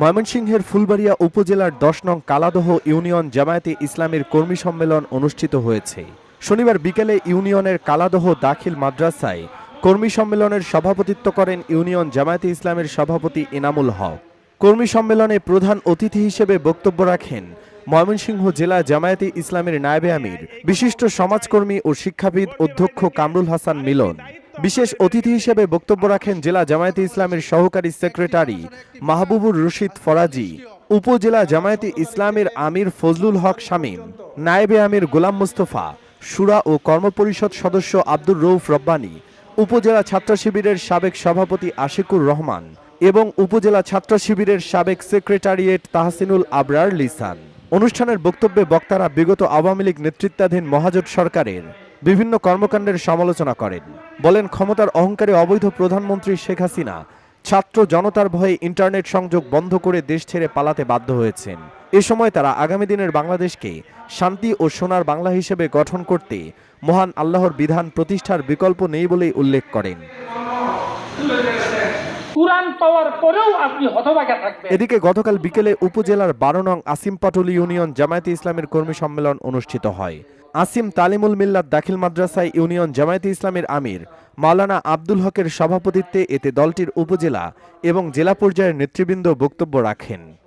ময়মনসিংহের ফুলবাড়িয়া উপজেলার দশ নং কালাদহ ইউনিয়ন জামায়াতে ইসলামের কর্মী সম্মেলন অনুষ্ঠিত হয়েছে। শনিবার বিকেলে ইউনিয়নের কালাদহ দাখিল মাদ্রাসায় কর্মী সম্মেলনের সভাপতিত্ব করেন ইউনিয়ন জামায়াতে ইসলামের সভাপতি এনামুল হক। কর্মী সম্মেলনে প্রধান অতিথি হিসেবে বক্তব্য রাখেন ময়মনসিংহ জেলা জামায়াতে ইসলামের নায়েবে আমির, বিশিষ্ট সমাজকর্মী ও শিক্ষাবিদ অধ্যক্ষ কামরুল হাসান মিলন। বিশেষ অতিথি হিসেবে বক্তব্য রাখেন জেলা জামায়াতে ইসলামের সহকারী সেক্রেটারি মাহবুবুর রশিদ ফরাজি, উপজেলা জামায়াতে ইসলামের আমির ফজলুল হক শামীম, নায়েবে আমির গোলাম মুস্তফা, সুরা ও কর্মপরিষদ সদস্য আব্দুর রৌফ রব্বানী, উপজেলা ছাত্র শিবিরের সাবেক সভাপতি আশিকুর রহমান এবং উপজেলা ছাত্র শিবিরের সাবেক সেক্রেটারিয়েট তাহসিনুল আবরার লিসান। অনুষ্ঠানের বক্তব্যে বক্তারা বিগত আওয়ামী লীগ নেতৃত্বাধীন মহাজোট সরকারের বিভিন্ন কর্মকাণ্ডের সমালোচনা করেন। বলেন ক্ষমতার অহংকারে অবৈধ প্রধানমন্ত্রী শেখ হাসিনা ছাত্র জনতার ভয়ে ইন্টারনেট সংযোগ বন্ধ করে দেশ ছেড়ে পালাতে বাধ্য হয়েছেন। এ সময় তারা আগামী দিনের বাংলাদেশকে শান্তি ও সোনার বাংলা হিসেবে গঠন করতে মহান আল্লাহর বিধান প্রতিষ্ঠার বিকল্প নেই বলেই উল্লেখ করেন। এদিকে গতকাল বিকেলে উপজেলার বারো নং আসিম পাটুল ইউনিয়ন জামায়াতে ইসলামের কর্মী সম্মেলন অনুষ্ঠিত হয়। আসিম তালিমুল মিল্লাত দাখিল মাদ্রাসায় ইউনিয়ন জামায়াতে ইসলামের আমির, মাওলানা আব্দুল হকের সভাপতিত্বে এতে দলটির উপজেলা এবং জেলা পর্যায়ের নেতৃবৃন্দ বক্তব্য রাখেন।